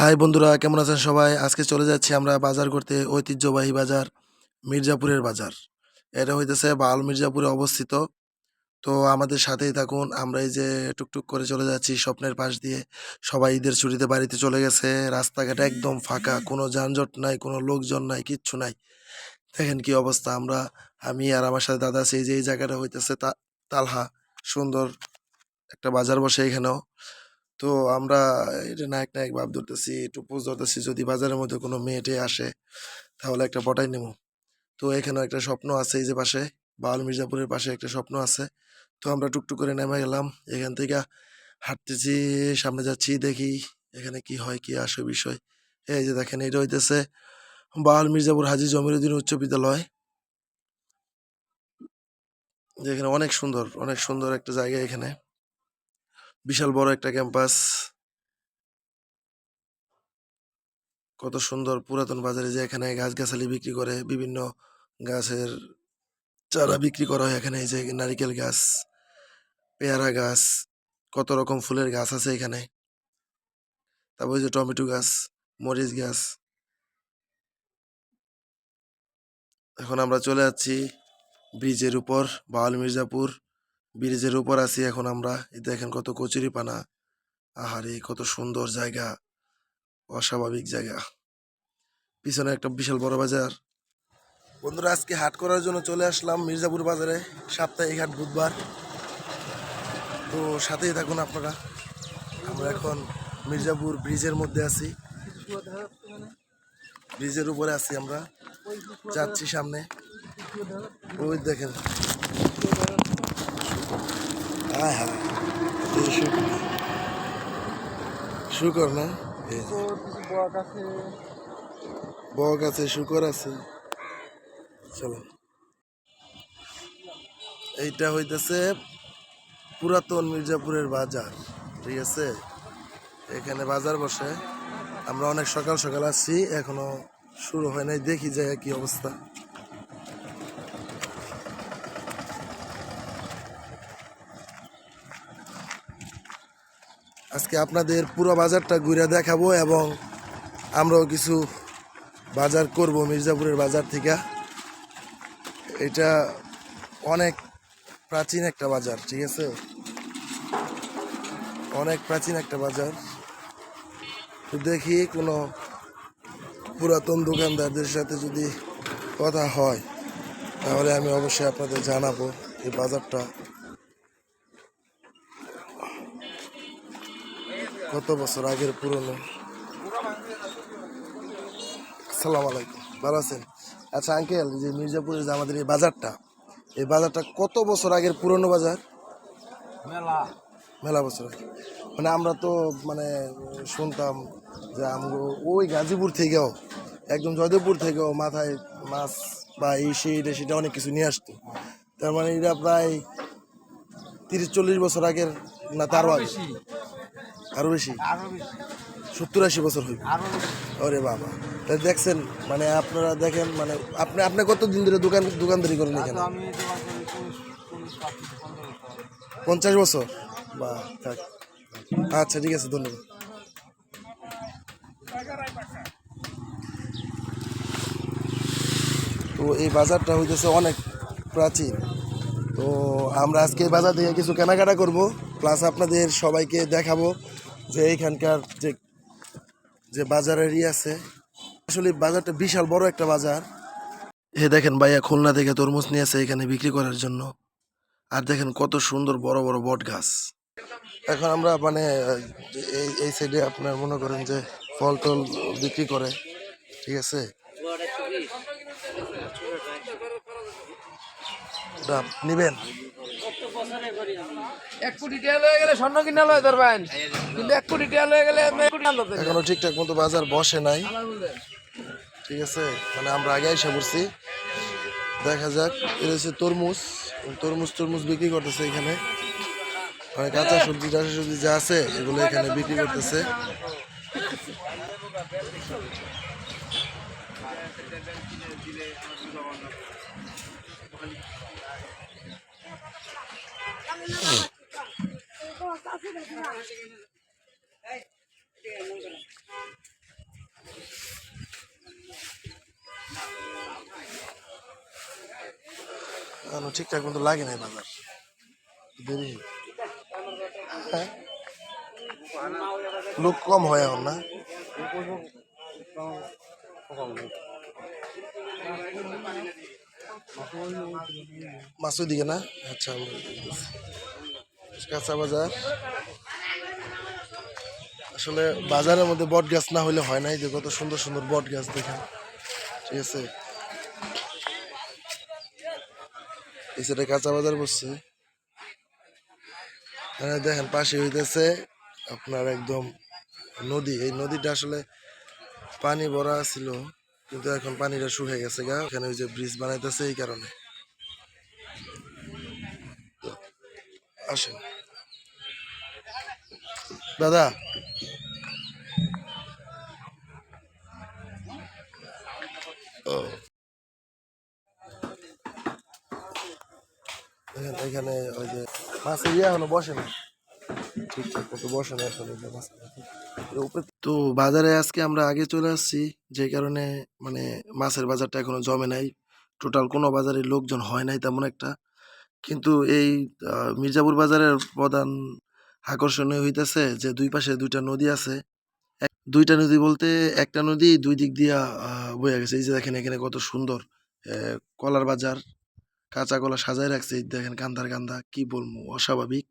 High বন্ধুরা, কেমন আছেন সবাই? আজকে চলে যাচ্ছি আমরা বাজার করতে, ঐতিহ্যবাহী বাজার, মির্জাপুরের বাজার। এটা হইতেছে বাল মির্জাপুরে অবস্থিত। তো আমাদের সাথেই থাকুন, আমরা এই যে টুকটুক করে চলে যাচ্ছি স্বপ্নের পাশ দিয়ে। সবাই ঈদের ছুটিতে বাড়িতে চলে গেছে, রাস্তাঘাট একদম ফাঁকা, কোনো যানজট নাই, কোনো লোকজন নাই, কিচ্ছু নাই। দেখেন কি অবস্থা আমরা, আমি আর আমার সাথে দাদা আছি, এই যে এই জায়গাটা হইতেছে তালহা, সুন্দর একটা বাজার বসে এখানেও। তো আমরা এটা নায়ক নায়ক ভাব ধরতেছি, একটু পোজ ধরতেছি, যদি বাজারের মধ্যে কোনো মেয়েটে আসে, তাহলে একটা পটাই নেব। তো এখানেও একটা স্বপ্ন আছে এই যে পাশে, বাউল মির্জাপুরের পাশে একটা স্বপ্ন আছে। তো আমরা টুকটুক করে নেমে গেলাম, এখান থেকে হাঁটতেছি, সামনে যাচ্ছি, দেখি এখানে কি হয়, কি আসে বিষয়। এই যে দেখেন, এটা হইতেছে বাউল মির্জাপুর হাজি জমিরুদ্দিন উচ্চ বিদ্যালয়। যেখানে অনেক সুন্দর অনেক সুন্দর একটা জায়গা এখানে। বিশাল বড় একটা ক্যাম্পাস। কত সুন্দর পুরাতন বাজারে যে এখানে গাছগাছালি বিক্রি করে, বিভিন্ন গাছের চারা বিক্রি করা হয় এখানে যে নারিকেল গাছ, পেয়ারা গাছ, কত রকম ফুলের গাছ আছে এখানে। তারপর যে টমেটো গাছ, মরিচ গাছ। এখন আমরা চলে যাচ্ছি ব্রিজের উপর বাওয়াল মির্জাপুর। ব্রিজের উপর আছি এখন আমরা। এই দেখেন কত কচুরি পানা। আহারে, কত সুন্দর জায়গা। অস্বাভাবিক জায়গা। পিছনে একটা বিশাল বড় বাজার। বন্ধুরা, আজকে হাট করার জন্য চলে আসলাম মির্জাপুর বাজারে। সাপ্তাহিক হাট বুধবার। তো সাথেই থাকুন আপনারা। আমরা এখন মির্জাপুর ব্রিজের মধ্যে আছি। ব্রিজের উপরে আছি আমরা। যাচ্ছি সামনে। ওই দেখেন। হ্যাঁ। হ্যাঁ শুকর না? বক আছে? শুকর আছে। চলো। এইটা হইতেছে পুরাতন মির্জাপুরের বাজার ঠিক আছে? এখানে বাজার বসে। আমরা অনেক সকাল সকাল আসছি এখনও শুরু হয় নাই দেখি যায় কি অবস্থা। আজকে আপনাদের পুরো বাজারটা ঘুরে দেখাবো এবং আমরাও কিছু বাজার করব মির্জাপুরের বাজার থেকে। এটা অনেক প্রাচীন একটা বাজার, ঠিক আছে? অনেক প্রাচীন একটা বাজার। তো দেখি কোনো পুরাতন দোকানদারদের সাথে যদি কথা হয়, তাহলে আমি অবশ্যই আপনাদের জানাব এই বাজারটা। কত বছর আগের পুরনো? আসসালামু আলাইকুম। ভালো আছেন? আচ্ছা আঙ্কেল যে মির্জাপুরের যে আমাদের এই বাজারটা এই বাজারটা কত বছর আগের পুরনো বাজার? মেলা। মেলা বছর আগে। মানে আমরা তো মানে শুনতাম যে আমগো ওই গাজীপুর থেকেও একদম জয়দেবপুর থেকেও মাথায় মাছ বা এই সেই এটা সেটা অনেক কিছু নিয়ে আসতো। তার মানে এটা প্রায় তিরিশ চল্লিশ বছর আগের না তারও আগে? আরও বেশি? সত্তর আশি বছর হইবে। আরও ওরে বাবা। তাই দেখছেন মানে আপনারা দেখেন মানে আপনি আপনি কতদিন ধরে দোকান দোকানদারি করেন এখানে? পঞ্চাশ বছর? বা থাক। আচ্ছা ঠিক আছে ধন্যবাদ। তো এই বাজারটা হইতেছে অনেক প্রাচীন। তো আমরা আজকে এই বাজার থেকে কিছু কেনাকাটা করব প্লাস আপনাদের সবাইকে দেখাবো। যে এইখানকার যে যে বাজারের ই আছে। আসলে বাজারটা বিশাল বড় একটা বাজার। এ দেখেন ভাইয়া, খুলনা থেকে তরমুজ নিয়ে আসে এখানে বিক্রি করার জন্য। আর দেখেন কত সুন্দর বড় বড় বট গাছ। এখন আমরা মানে এই এই সাইডে আপনার মনে করেন যে ফল টল বিক্রি করে, ঠিক আছে? নিবেন? এক কোটি টাকা লয়ে গেলে স্বর্ণ কিনা লয় কিন্তু এক কোটি টাকা লয়ে গেলে এখনও ঠিকঠাক মতো বাজার বসে নাই। ঠিক আছে? মানে আমরা আগে এসে পড়ছি। দেখা যাক। এটা হচ্ছে তরমুজ। তরমুজ তরমুজ বিক্রি করতেছে এখানে। মানে কাঁচা সবজি টাচা সবজি যা আছে এগুলো এখানে বিক্রি করতেছে। এখনও ঠিকঠাক কিন্তু লাগে নাই বাজার। দেরি। হ্যাঁ? লোক কম হয় এখন না? কম মাসুর দিকে না? আচ্ছা কাঁচা বাজার আসলে বাজারের মধ্যে বট গাছ না হলে হয় নাই যে কত সুন্দর সুন্দর বট গাছ দেখেন। ঠিক আছে? এই কাঁচা বাজার বসছে দেখেন, পাশে হইতেছে আপনার একদম নদী। এই নদীটা আসলে পানি ভরা ছিল। কিন্তু এখন পানিটা শুকিয়ে গেছে গা। এখানে ওই যে ব্রিজ বানাইতেছে এই কারণে। আসেন। দাদা। এখানে ওই যে মাছের ইয়ে এখনও বসে না। ঠিকঠাক মতো বসে না এখন। উপরে তো বাজারে আজকে আমরা আগে চলে আসছি, যে কারণে মানে মাছের বাজারটা এখনও জমে নাই। টোটাল কোনো বাজারে লোকজন হয় নাই তেমন একটা। কিন্তু এই মির্জাপুর বাজারের প্রধান আকর্ষণীয় হইতেছে যে দুই পাশে দুইটা নদী আছে। দুইটা নদী বলতে একটা নদী দুই দিক দিয়া বয়ে গেছে। এই যে দেখেন এখানে কত সুন্দর কলার বাজার। কাঁচা কলা সাজায় রাখছে। এই দেখেন কান্দার কান্দা, কি বলব, অস্বাভাবিক।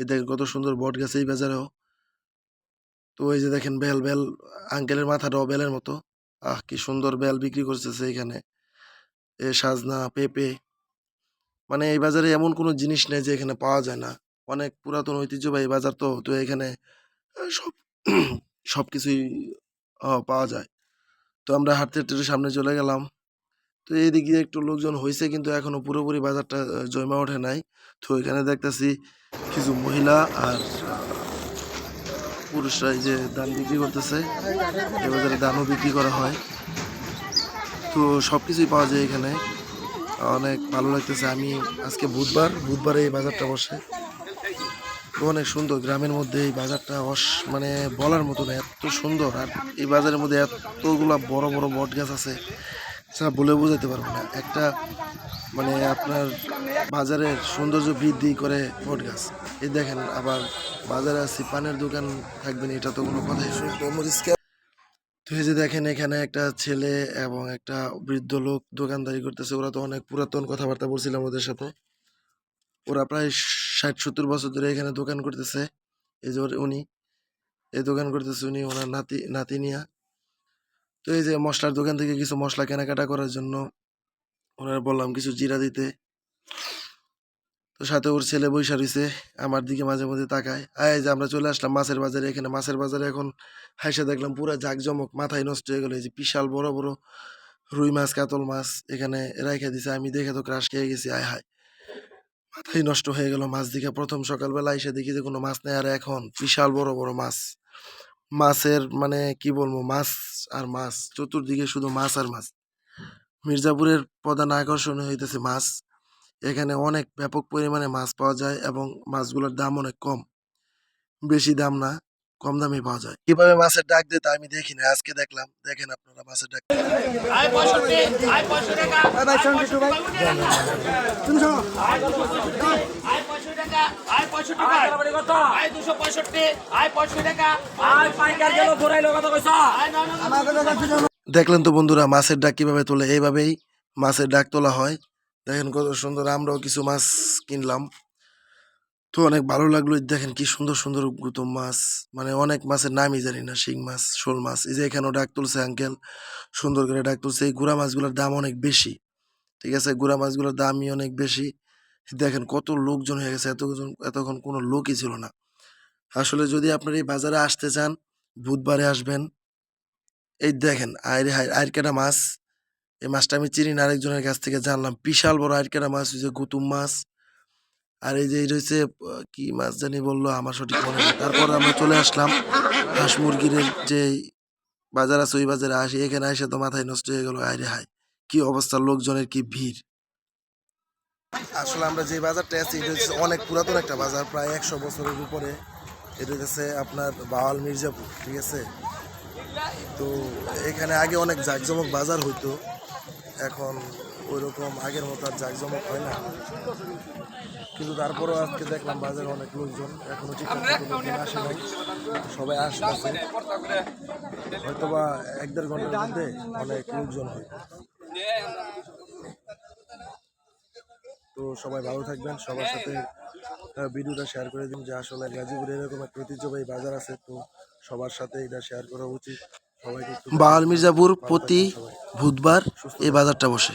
এই দেখেন কত সুন্দর বট গাছ এই বাজারেও। তো এই যে দেখেন বেল বেল, আঙ্কেলের মাথাটাও বেলের মতো। আহ, কি সুন্দর বেল বিক্রি করতেছে এখানে। এ সাজনা, পেঁপে। মানে এই বাজারে এমন কোনো জিনিস নেই যে এখানে পাওয়া যায় না। অনেক পুরাতন ঐতিহ্যবাহী বাজার তো তো এখানে সব সব কিছুই পাওয়া যায়। তো আমরা হাঁটতে হাঁটতে সামনে চলে গেলাম। তো এইদিক একটু লোকজন হয়েছে কিন্তু এখনও পুরোপুরি বাজারটা জমা ওঠে নাই। তো এখানে দেখতেছি কিছু মহিলা আর পুরুষরা এই যে ধান বিক্রি করতেছে, এই বাজারে ধানও বিক্রি করা হয়। তো সব কিছুই পাওয়া যায় এখানে। অনেক ভালো লাগতেছে। আমি আজকে বুধবার, বুধবারে এই বাজারটা বসে। অনেক সুন্দর গ্রামের মধ্যে এই বাজারটা অস মানে বলার মতো না, এত সুন্দর। আর এই বাজারের মধ্যে এতগুলা বড় বড় বট গাছ আছে যা বলে বোঝাতে পারব না। একটা মানে আপনার বাজারের সৌন্দর্য বৃদ্ধি করে বট গাছ। এই দেখেন, আবার বাজারে আসছি পানের দোকান থাকবেন, এটা তো কোনো কথাই শুনতে তো এই যে দেখেন, এখানে একটা ছেলে এবং একটা বৃদ্ধ লোক দোকানদারি করতেছে। ওরা তো অনেক পুরাতন কথাবার্তা বলছিলাম ওদের সাথে। ওরা প্রায় ষাট, সত্তর বছর ধরে এখানে দোকান করতেছে। এই যে উনি, এই দোকান করতেছে উনি, ওনার নাতি নাতিনিয়া তো এই যে মশলার দোকান থেকে কিছু মশলা কেনাকাটা করার জন্য ওনার বললাম কিছু জিরা দিতে। তো সাথে ওর ছেলে বৈশা রয়েছে আমার দিকে মাঝে মধ্যে তাকায়। আয় যে আমরা চলে আসলাম মাছের বাজারে। এখানে মাছের বাজারে এখন হাইসা দেখলাম পুরো জাকজমক, মাথায় নষ্ট হয়ে গেলো। এই যে বিশাল বড় বড় রুই মাছ, কাতল মাছ এখানে রাইখা দিছে। আমি দেখে তো ক্রাশ খেয়ে গেছি, আয় হায়। মাথায় নষ্ট হয়ে গেল মাছ দিকে। প্রথম সকালবেলা এসে দেখি যে কোনো মাছ নেই। আর এখন বিশাল বড় বড় মাছ। মাছের মানে কি বলব, মাছ আর মাছ। চতুর্দিকে শুধু মাছ আর মাছ। মির্জাপুরের প্রধান আকর্ষণ হইতেছে মাছ। এখানে অনেক ব্যাপক পরিমাণে মাছ পাওয়া যায় এবং মাছগুলোর দাম অনেক কম। বেশি দাম না কম দামে পাওয়া যায়। কীভাবে মাছের ডাক দিতে আমি দেখি না আজকে দেখলাম। দেখেন আপনারা মাছের ডাক। আয় পঁয়ষট্টি আয় পঁয়ষট্টি টাকা। আয় পঁয়ষট্টি টাকা আয় পঁয়ষট্টি টাকা। আয় দুশো পঁয়ষট্টি আয় পঁয়ষট্টি টাকা আয় পাইকার গেল ঘুরাইলো কথা দেখলেন তো বন্ধুরা, মাছের ডাক কীভাবে তোলে? এইভাবেই মাছের ডাক তোলা হয়। দেখেন কত সুন্দর, আমরাও কিছু মাছ কিনলাম। তো অনেক ভালো লাগল দেখেন কি সুন্দর সুন্দর গুতম মাছ। মানে অনেক মাছের নামই জানি না, শিং মাছ, শোল মাছ। এই যে এখানেও ডাক তুলছে আঙ্কেল সুন্দর করে ডাক তুলছে। এই গুড়া মাছগুলোর দাম অনেক বেশি, ঠিক আছে? গুড়া মাছগুলোর দামই অনেক বেশি। দেখেন কত লোকজন হয়ে গেছে, এতজন, এতক্ষণ কোনো লোকই ছিল না। আসলে যদি আপনার এই বাজারে আসতে চান, বুধবারে আসবেন। এই দেখেন, আইরে আইরকাটা মাছ, এই মাছটা আমি চিনি না, আরেকজনের কাছ থেকে জানলাম। বিশাল বড় আইরকাটা মাছ, ওই যে গুতুম মাছ। আর এই যে হচ্ছে কি মাছ জানি বলল, আমার সঠিক মনে নেই। তারপর আমরা চলে আসলাম হাঁস মুরগির যে বাজার আছে, ওই বাজারে আসি। এখানে আসে তো মাথায় নষ্ট হয়ে গেল, আইরে, হাই, কি অবস্থা, লোকজনের কি ভিড়? আসলে আমরা যে বাজারটা আছি, এটা হচ্ছে অনেক পুরাতন একটা বাজার, প্রায় একশো বছরের উপরে। এটা হচ্ছে আপনার বাওয়াল মির্জাপুর, ঠিক আছে? তো এখানে আগে অনেক জাঁকজমক বাজার হইতো। এখন ওই রকম আগের মতো আর জাঁকজমক হয় না। কিন্তু তারপরেও আজকে দেখলাম বাজারে অনেক লোকজন। এখনও ঠিকঠাক লোকজন আসে নাই। সবাই আসতেছে। হয়তো বা এক দেড় ঘণ্টার মধ্যে অনেক লোকজন হয়। তো সবাই ভালো থাকবেন। সবার সাথে ভিডিওটা শেয়ার করে দিন যে আসলে গাজীপুরে এরকম একটা ঐতিহ্যবাহী বাজার আছে। তো সবার সাথে এটা শেয়ার করা উচিত। সবাইকে একটু মির্জাপুর প্রতি বুধবার এই বাজারটা বসে।